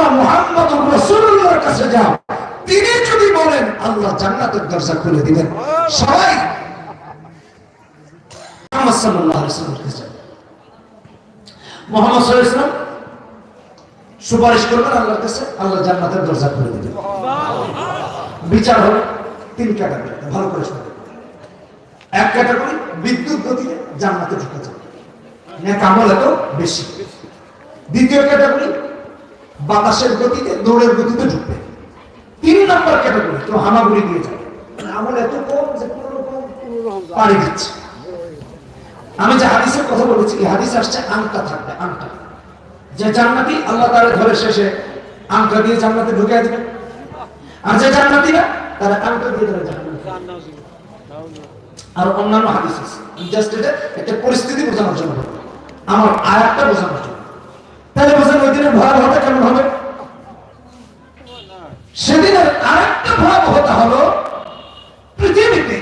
তোমরা মোহাম্মদ রসুল্লাহর কাছে যাও। তিনি যদি বলেন, আল্লাহ জান্নাতের দরজা খুলে দিবেন। সবাই সুপারিশ করবেন আল্লাহর কাছে, আল্লাহ জান্নাতের দরজা খুলে দিবেন। বিচার হবে তিন ক্যাটাগরি, ভালো করে এক ক্যাটাগরি, বিদ্যুৎ গতিতে জান্নাতে যাবে। এত বেশি। দ্বিতীয় ক্যাটাগরি বাতাসের গতিতে, দৌড়ের গতিতে ঢুকবে। তিন নম্বর ক্যাটাগরি কেউ হামাগুড়ি দিয়ে যাবে। মানে আমল এত কম যে কোনো দিচ্ছে আমি যে হাদিসের কথা বলেছি হাদিস আসছে আংটা থাকবে, আংটা। যে জান্নাতি আল্লাহ তাআলা ধরে শেষে আংটা দিয়ে জান্নাতে ঢুকে দিবে আর যে জান্নাতিরা, তারা আংটা দিয়ে ধরে জান্নাতে আর অন্যান্য হাদিস আছে। জাস্ট এটা একটা পরিস্থিতি বোঝানোর জন্য আমার আয়াতটা বোঝানোর জন্য। তাহলে বোঝেন ওই দিনের ভয়াবহতা কেমন হবে? সেদিনের আরেকটা ভয়াবহতা হলো পৃথিবীতে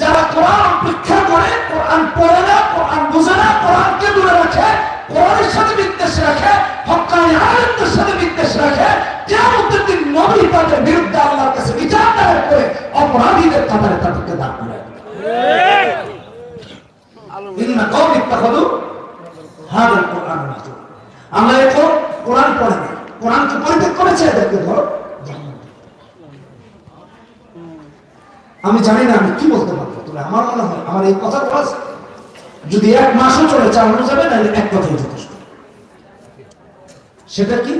যারা কোরআন উপেক্ষা করে কোরআন পড়ে না কোরআন বুঝে না কোরআনকে দূরে রাখে কোরআনের সাথে বিদ্বেষ রাখে হকানি আলেমদের সাথে বিদ্বেষ রাখে কেমন দিন নবী তাদের বিরুদ্ধে আল্লাহর কাছে বিচার দায়ের করে অপরাধীদের কাতারে তাদেরকে দাঁড় করে ইন্না কোরআন মাহজুর আমরা এখন কোরআন পড়ে না কোরআনকে পরিত্যাগ করেছে, এদেরকে ধরো। আমি জানি না, আমি কি বলতে পারব তবে আমার মনে হয়, আমার এই কথা বলা যদি এক মাসও চলে চালানো যাবে তাহলে এক কথাই যথেষ্ট সেটা কি?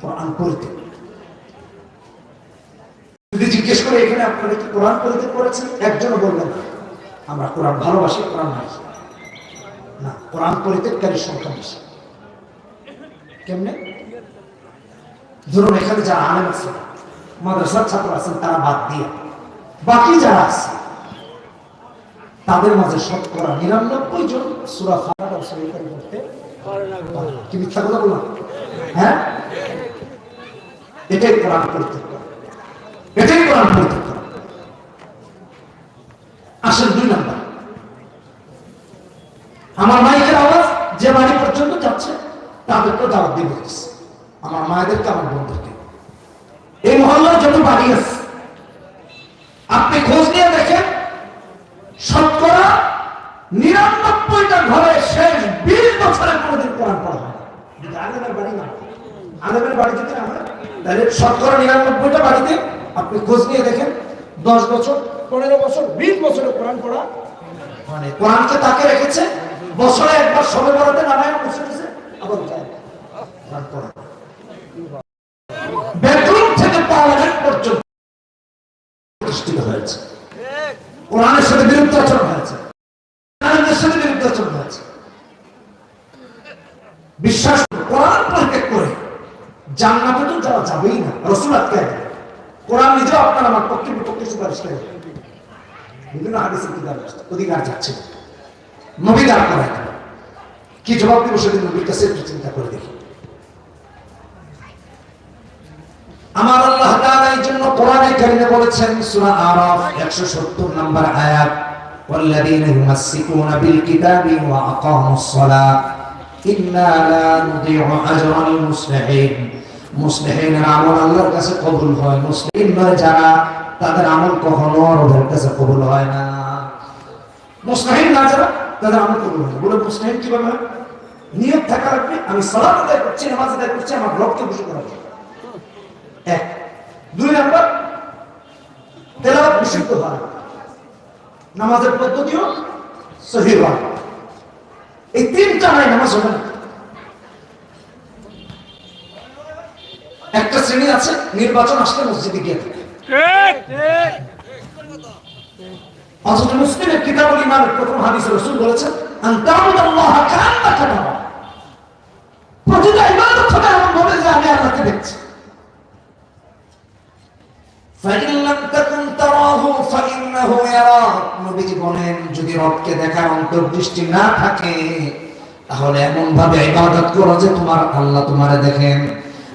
কোরআন পড়িতে যদি জিজ্ঞেস করে, এখানে আপনারা কি কোরআন পড়িতে করেছেন? একজনও বলবেন না। আমরা কোরআন ভালোবাসি, কোরআন না, কোরআন পরিত্যাগকারীর সংখ্যা বেশি। কেমনে? ধরুন এখানে যারা আছে, মাদ্রাসার ছাত্র আছেন, তারা বাদ দিয়ে। বাকি যারা আছে, তাদের মাঝে শতকরা নিরানব্বই জন সুরা ফারাদ আর সহি করে পড়তে পারে না। কি মিথ্যা কথা বললাম? হ্যাঁ? এটাই কোরআন পরিত্যাগ এটাই কোরআন পরিত্যাগ আসেন দুই নাম্বার। আমার মাইকের আওয়াজ যে বাড়ি পর্যন্ত যাচ্ছে তাদেরকে দাওয়াত বলতেছে আমার মায়েদেরকে, আমার বোনদেরকে এই মহল্লার যত বাড়ি আছে, আপনি খোঁজ নিয়ে দেখেন, শতকরা নিরানব্বইটা ঘরে শেষ বিশ বছরে কোনোদিন কোরআন পড়া হয়। আলেমের বাড়ি না। বাড়ি যদি তাহলে শতকরা নিরানব্বইটা বাড়িতে আপনি খোঁজ নিয়ে দেখেন, দশ বছর, পনেরো বছর, বিশ বছরে কোরআন পড়া মানে কোরআনকে তাকে রেখেছে, বছরে একবার সবে বিশ্বাস কোরআন পরিত্যাগ করে। জান্নাতে তো যাওয়া যাবেই না। রসুল আটকে কোরআন নিজেও আপনার আমার পক্ষে বিপক্ষে সুপারিশ করে। বিভিন্ন হাদিসের আছে, যাচ্ছে। নবী দাঁড় করায়। না। কি জবাব দিব সেদিন নবীর কাছে একটু চিন্তা করে দেখি আমার আল্লাহ তাআলা এই জন্য কোরআনে কারিমে বলেছেন সূরা আরাফ 170 নম্বর আয়াত والذين يمسكون بالكتاب وأقاموا الصلاة إنا لا نضيع أجر المصلحين মুসলিহিনের আমল আল্লাহর কাছে কবুল হয় মুসলিম নয় যারা তাদের আমল কখনো ওদের কাছে কবুল হয় না মুসলিম না যারা তাদের আমল কবুল হয় না। বলে মুসলিম কিভাবে হয়? নিয়ত থাকা লাগবে আমি সালাত আদায় করছি, নামাজ আদায় করছি, আমার রবকে খুশি জন্য। এক। দুই নম্বর, তেলাওয়াত বিশুদ্ধ হয়। নামাজের পদ্ধতিও সহি হয়। এই তিনটা নাই, নামাজ হবে না। একটা শ্রেণি আছে, নির্বাচন আসলে মসজিদে গিয়ে থাকে। অথচ মুসলিমের কিতাবুল ইমানের প্রথম হাদিসে রসুল বলেছেন আন্তাউদাল্লাহ কান্না কাটাবা প্রতিটা ইবাদত ছোট এমন ভাবে যে আমি আল্লাহকে দেখছি। যদি রবকে দেখার অন্তর্দৃষ্টি না থাকে, তাহলে এমন ভাবে ইবাদত করো যে তোমার আল্লাহ তোমারে দেখেন।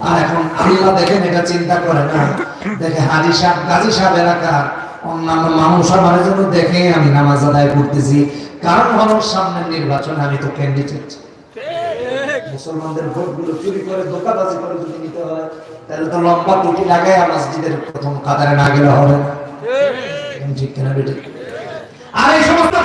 আর এখন আল্লাহ দেখেন, এটা চিন্তা করে না। দেখে হাজি সাহেব, গাজী সাহেব এলাকার অন্যান্য মানুষ আমার জন্য দেখে, আমি নামাজ আদায় করতেছি। কারণ মানুষ সামনের নির্বাচন আমি তো ক্যান্ডিডেট মুসলমানদের ভোটগুলো চুরি করে দোকাবাজি করে যদি নিতে হয় তাহলে তো লম্বা টুটি লাগায় মসজিদের প্রথম কাতারে না গেলে হবে ঠিক কিনা বেটি? আর এই সমস্ত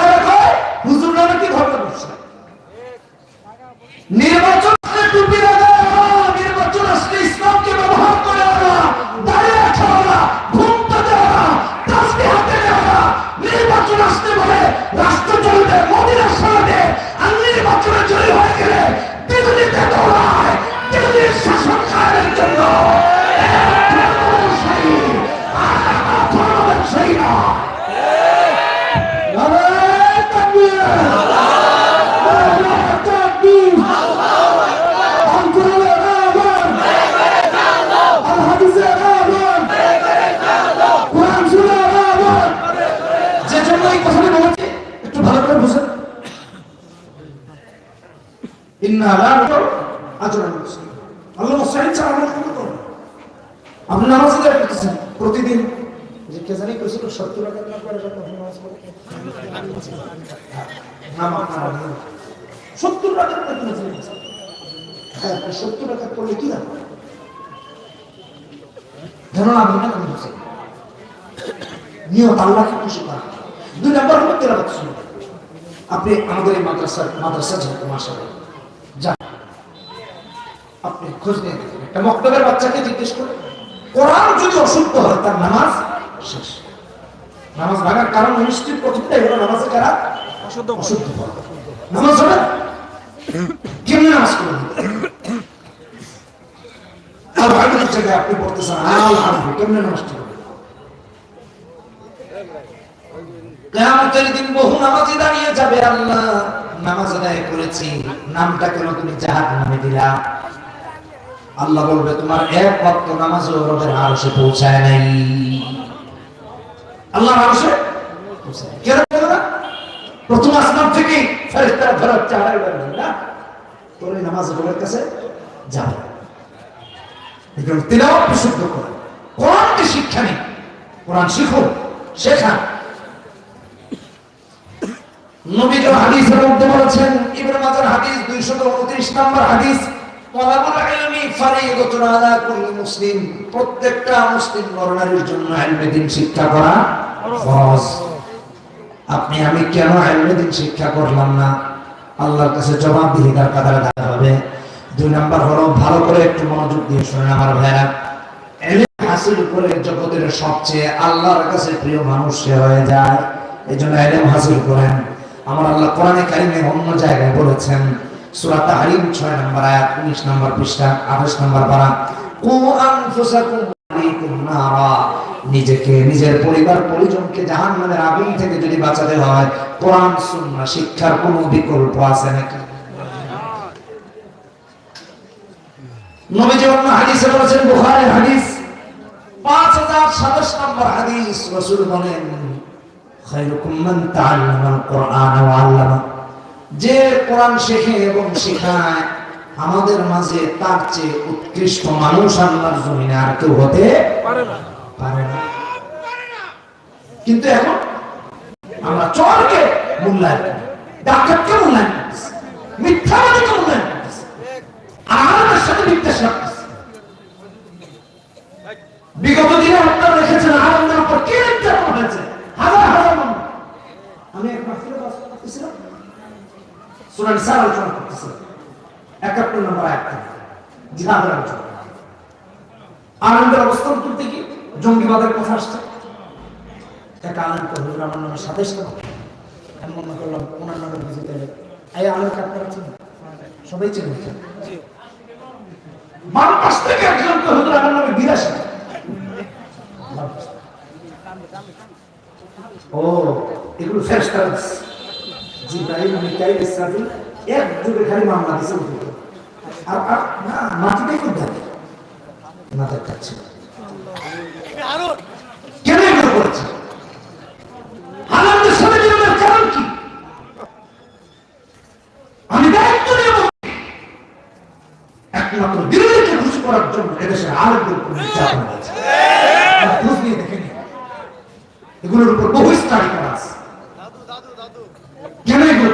সত্তর টাকা করে ফেলেছে হ্যাঁ সত্তর করলে কি না আমি বলছি নিয়ত আল্লাহকে খুশি করা দুই নম্বর হলো তেলাবাত শুনবে আপনি আমাদের এই মাদ্রাসার মাদ্রাসা যেহেতু মাসা যান। আপনি খোঁজ নিয়ে দেখেন। একটা মক্তবের বাচ্চাকে জিজ্ঞেস করে কোরআন যদি অশুদ্ধ হয় তার নামাজ শেষ। নামাজ ভাঙার কারণ নিশ্চিত প্রথমটাই হলো নামাজের কারা? অশুদ্ধ অশুদ্ধ হওয়া। নামাজ হবে নামাজ নামাজ নামাজি আল্লাহ নামাজ তুমি আল্লাহ বলবে তোমার এক রবের আরশে পৌঁছায় নাই আল্লাহর আরশে প্রথম আসমান থেকে ফেরেশতারা ফেরত চাড়াই বেরোবে না তোর নামাজ রবের কাছে যাবে এগুলো তিলাওয়াত বিশুদ্ধ করে কোরআনকে শিক্ষা নেই কোরআন শিখো শেখা হাদিসের মধ্যে বলেছেন, ইবনে মাজার হাদিস 229 নম্বর হাদিস মুসলিম। প্রত্যেকটা মুসলিম নরনারীর জন্য শিক্ষা করা আপনি, আমি কেন দিন শিক্ষা করলাম না? আল্লাহর কাছে জবাবদিহিতার কাতারে দাঁড়াতে হবে। দুই নাম্বার হলো, ভালো করে একটু মনোযোগ দিয়ে শুনেন আমার ভাইরা হাসিল করে জগতের সবচেয়ে আল্লাহর কাছে প্রিয় মানুষ সে হয়ে যায়। এই জন্য হাসিল করেন। আমার আল্লাহ কোরআনে কারিমে অন্য জায়গায় বলেছেন, সূরা তাহরিম 6 নম্বর আয়াত 19 নম্বর পৃষ্ঠা 28 নম্বর পারা নিজেকে, নিজের পরিবার, পরিজনকে জাহান্নামের আগুন থেকে যদি বাঁচাতে হয়, কোরআন, সুন্নাহ, শিক্ষার কোনো বিকল্প আছে নাকি? নবীজি অন্য হাদিসে বলেছেন, বুখারীর হাদিস 5027 নম্বর হাদিস, রাসূল বলেন, খায়রুকুম তাআল্লামাল কুরআন ওয়া আল্লামা। যে কোরআন শেখে এবং শেখায়, আমাদের মাঝে তার চেয়ে উৎকৃষ্ট মানুষ আল্লাহর জমিনে আর কেউ হতে পারে না। কিন্তু এখন আমরা চরকে মূল্যায়ন করি। ডাক্তারকে মূল্যায়ন করতেছি। মিথ্যাবাদীকে মূল্যায়ন করতেছি। আমাদের সাথে বিদ্বেষ রাখতেছি। বিগত দিনে আপনারা দেখেছেন আনন্দের উপর কি নির্যাতন হয়েছে? হাজার হাজার মানুষ। আমি এক মাহফিলে বাস করতেছিলাম। সুনান সার আলোচনা করতেছিলাম। একাত্তর নম্বর আয়াত জিহাদের আলোচনা। আনন্দের অবস্থান তুলতে কি জঙ্গিবাদের কথা আসছে। এক আনন্দ হুজুর আমার নামে সাদেশ কেন? আমি মনে করলাম ওনার নামে বুঝতে এই আনন্দকে আপনারা চিনেন? সবাই চিনেন? বাম পাশ থেকে একজনকে হুজুর আমার নামে বিরাশি। ও এগুলো ফেরেশতা জিব্রাইল মিকাইল ইসরাফিল এক যুগে খালি মামলা দিছে উঠে আর আর না মাটিটাই করতে হবে মাথার কাছে কেন জন্য এদেশের আরেকদের উপর নির্যাতন হয়েছে খোঁজ নিয়ে দেখে নিন। এগুলোর উপর বহু স্টাডি করা আছে। কেন এগুলো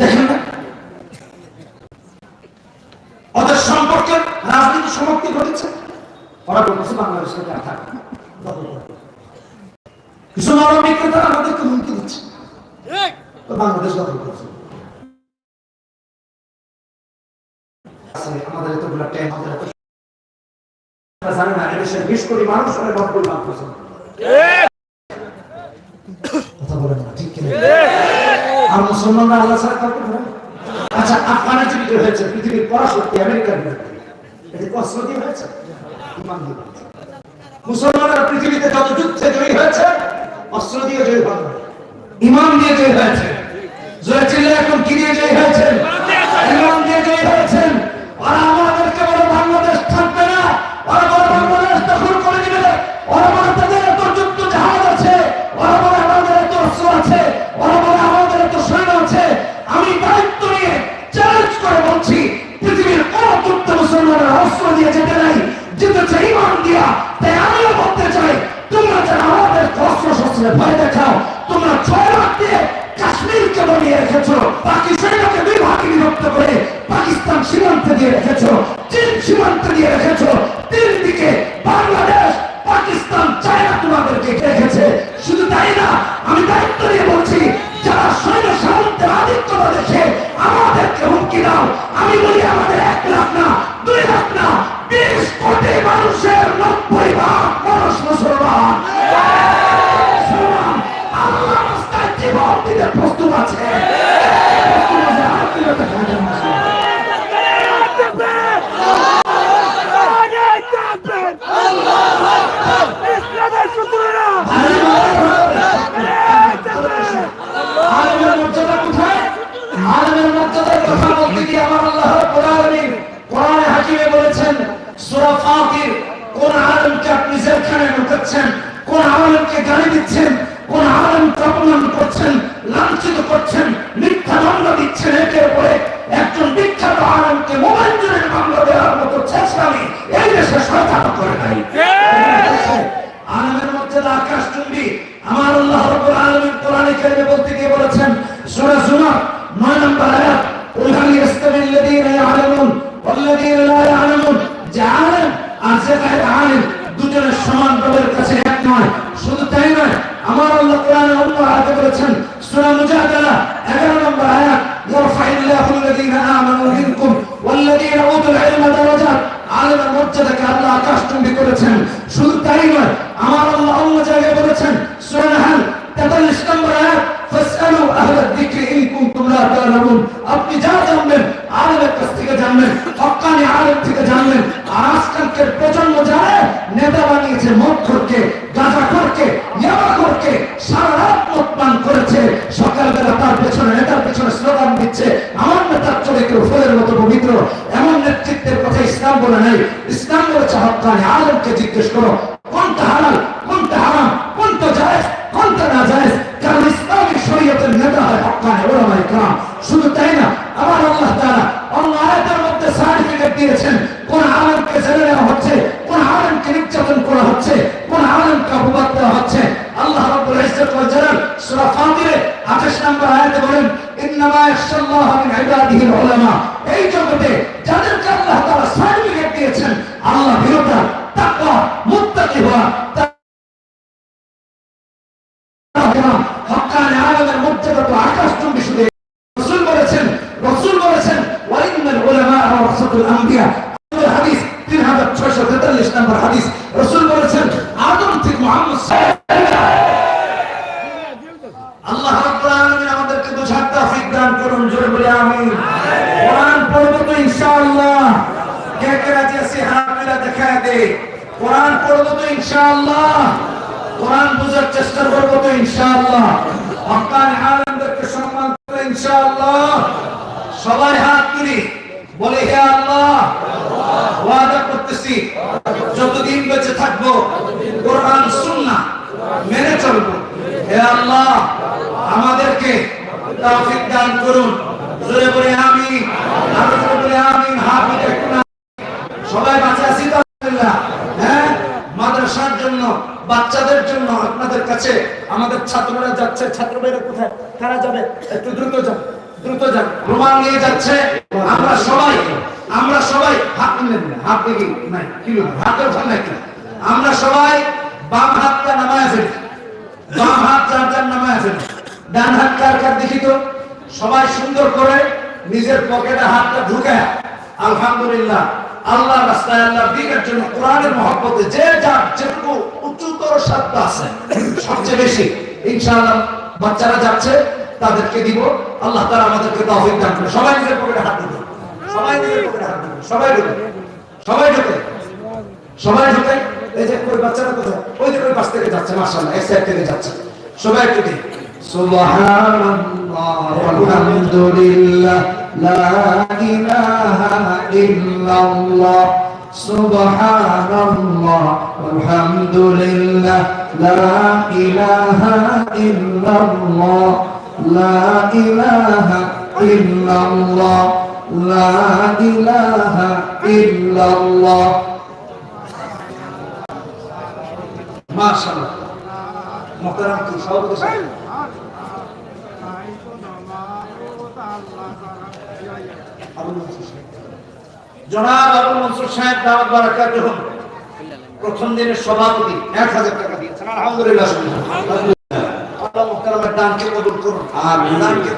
দেখেন না? ওদের সম্পর্কে রাজনীতি সমাপ্তি ঘটেছে। ওরা বাংলাদেশের আর থাকবে কিছু মানবিক নেতারা আমাদেরকে হুমকি দিচ্ছে। বাংলাদেশ দখল করছে। আছে, আমাদের এতগুলো ট্যাঙ্ক আমাদের এত না, এদেশের বিশ কোটি মানুষ লাভ কথা বলেন না, ঠিক কিনা? আর মুসলমানরা আল্লাহ ছাড়া কাউকে আচ্ছা আপনারা হয়েছে, পৃথিবীর পরাশক্তি আমেরিকার বিরুদ্ধে হয়েছে? ইমান দিয়ে মুসলমানরা পৃথিবীতে যত যুদ্ধে জয়ী হয়েছে, অস্ত্র দিয়ে জয়ী হয় ইমান দিয়ে জয়ী হয়েছে। জয়চিল্লা এখন জয়ী হয়েছে ইমান দিয়ে জয়ী হয়েছেন। ওরা হবে আল্লাহ করুন কোরআন পড়ব তো ইনশাআল্লাহ। কে কে দে। কোরআন পড়ব তো ইনশাআল্লাহ। কোরআন বোঝার চেষ্টা করব তো ইনশাআল্লাহ। হকানি আলমদেরকে সম্মান করে ইনশাআল্লাহ। সবাই হাত তুলি। বলে, হে আল্লাহ, ওয়াদা করতেছি, যতদিন বেঁচে থাকব, কোরআন সুন্নাহ মেনে চলবো। হে আল্লাহ, আমাদেরকে তৌফিক দান করুন। জোরে বলে আমি বলে আমি বাচ্চাদের জন্য আপনাদের কাছে আমাদের ছাত্ররা যাচ্ছে। ছাত্র ছাত্ররা কোথায়? তারা যাবে? একটু দ্রুত যান দ্রুত যান। রুমাল নিয়ে যাচ্ছে। আমরা সবাই আমরা সবাই হাত নিলেন হাত দেখি নাই কিলো হাতে ওখান নাই আমরা সবাই বাম হাতটা নামায় আছেন বাম হাত চার চার নামায় আছেন ডান হাত কার কার দেখি তো? সবাই সুন্দর করে নিজের পকেটে হাতটা ঢুকে আলহামদুলিল্লাহ। আল্লাহ রাস্তায় আল্লাহ দিকের জন্য কোরআনের মহব্বতে যে যার যেটুকু উচ্চতর সাধ্য আছে, সবচেয়ে বেশি, ইনশাআল্লাহ বাচ্চারা যাচ্ছে, তাদেরকে দিব। আল্লাহ তারা আমাদেরকে তৌফিক দান করে সবাই নিজের পকেটে হাত দিবে সবাই নিজের পকেটে হাত দিবে সবাই ঢুকে। সবাই ঢুকে। সবাই ঢুকে। এই যে কই বাচ্চারা কোথায়? ওই যে কই পাশ থেকে যাচ্ছে, মাশাআল্লাহ এক সাইড থেকে যাচ্ছে। সবাই একটু দিই সুবহানাল্লাহ আলহামদুলিল্লাহ মাশাআল্লাহ। মোহতারাম কি সাহেব আবুল জনাব আবুল মনসুর সাহেব দাওয়াত বারাকাত প্রথম দিনের সভাপতি এক হাজার টাকা দিয়েছেন। আলহামদুলিল্লাহ আল্লাহ মোহতারামের কবুল করুন। আর